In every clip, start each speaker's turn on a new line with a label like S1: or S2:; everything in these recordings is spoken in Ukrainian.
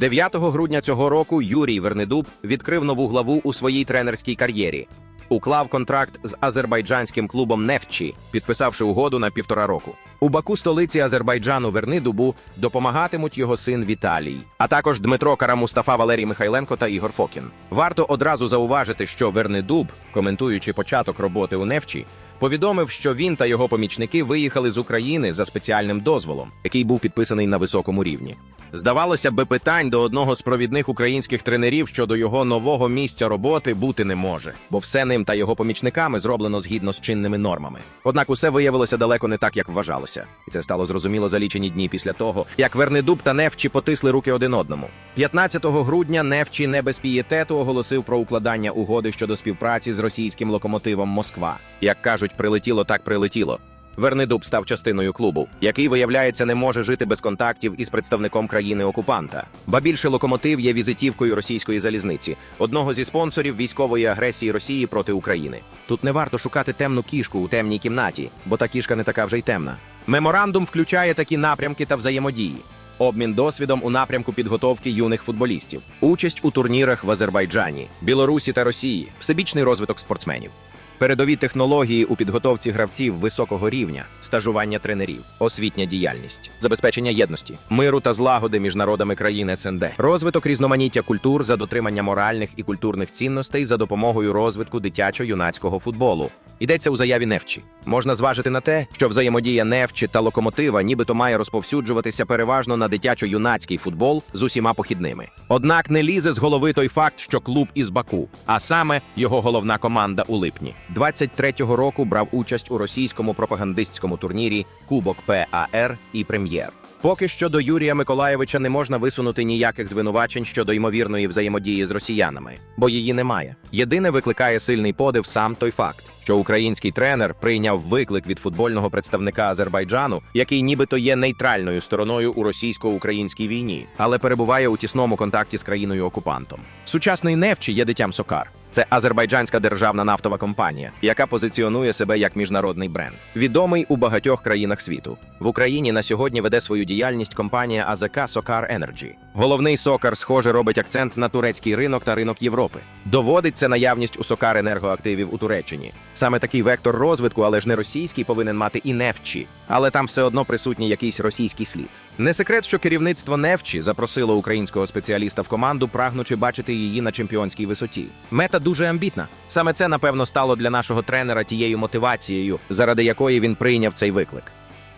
S1: 9 грудня цього року Юрій Вернедуб відкрив нову главу у своїй тренерській кар'єрі. Уклав контракт з азербайджанським клубом Нефчі, підписавши угоду на півтора року. У Баку столиці Азербайджану Вернидубу допомагатимуть його син Віталій, а також Дмитро Карамустафа, Валерій Михайленко та Ігор Фокін. Варто одразу зауважити, що Вернидуб, коментуючи початок роботи у Нефчі, повідомив, що він та його помічники виїхали з України за спеціальним дозволом, який був підписаний на високому рівні. Здавалося би, питань до одного з провідних українських тренерів щодо його нового місця роботи бути не може, бо все ним та його помічниками зроблено згідно з чинними нормами. Однак усе виявилося далеко не так, як вважалося, і це стало зрозуміло за лічені дні після того, як Вернедуб та Невчі потисли руки один одному. 15 грудня Невчі не без пієтету оголосив про укладання угоди щодо співпраці з російським локомотивом Москва. Як кажуть, прилетіло так прилетіло. Вернедуб став частиною клубу, який, виявляється, не може жити без контактів із представником країни-окупанта. Ба більше локомотив є візитівкою російської залізниці, одного зі спонсорів військової агресії Росії проти України. Тут не варто шукати темну кішку у темній кімнаті, бо та кішка не така вже й темна. Меморандум включає такі напрямки та взаємодії. Обмін досвідом у напрямку підготовки юних футболістів, участь у турнірах в Азербайджані, Білорусі та Росії, всебічний розвиток спортсменів. Передові технології у підготовці гравців високого рівня, стажування тренерів, освітня діяльність, забезпечення єдності, миру та злагоди між народами країн СНД, розвиток різноманіття культур за дотримання моральних і культурних цінностей за допомогою розвитку дитячо-юнацького футболу. Йдеться у заяві Невчі. Можна зважити на те, що взаємодія Невчі та локомотива нібито має розповсюджуватися переважно на дитячо-юнацький футбол з усіма похідними. Однак не лізе з голови той факт, що клуб із Баку, а саме його головна команда у липні. 23-го року брав участь у російському пропагандистському турнірі Кубок ПАР і Прем'єр. Поки що до Юрія Миколаєвича не можна висунути ніяких звинувачень щодо ймовірної взаємодії з росіянами, бо її немає. Єдине викликає сильний подив сам той факт, що український тренер прийняв виклик від футбольного представника Азербайджану, який нібито є нейтральною стороною у російсько-українській війні, але перебуває у тісному контакті з країною окупантом. Сучасний Невчі є дитям Сокар. Це азербайджанська державна нафтова компанія, яка позиціонує себе як міжнародний бренд, відомий у багатьох країнах світу. В Україні на сьогодні веде свою діяльність компанія АЗК Сокар Енерджі. Головний сокар, схоже, робить акцент на турецький ринок та ринок Європи. Доводить це наявність у Сокар енергоактивів у Туреччині. Саме такий вектор розвитку, але ж не російський, повинен мати і Нефчі, але там все одно присутній якийсь російський слід. Не секрет, що керівництво Нефчі запросило українського спеціаліста в команду, прагнучи бачити її на чемпіонській висоті. Мета дуже амбітна. Саме це, напевно, стало для нашого тренера тією мотивацією, заради якої він прийняв цей виклик.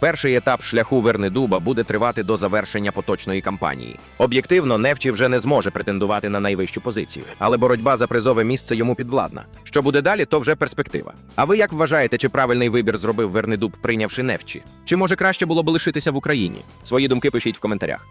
S1: Перший етап шляху Вернедуба буде тривати до завершення поточної кампанії. Об'єктивно, Невчі вже не зможе претендувати на найвищу позицію, але боротьба за призове місце йому підвладна. Що буде далі, то вже перспектива. А ви як вважаєте, чи правильний вибір зробив Вернедуб, прийнявши Невчі? Чи може краще було б лишитися в Україні? Свої думки пишіть в коментарях.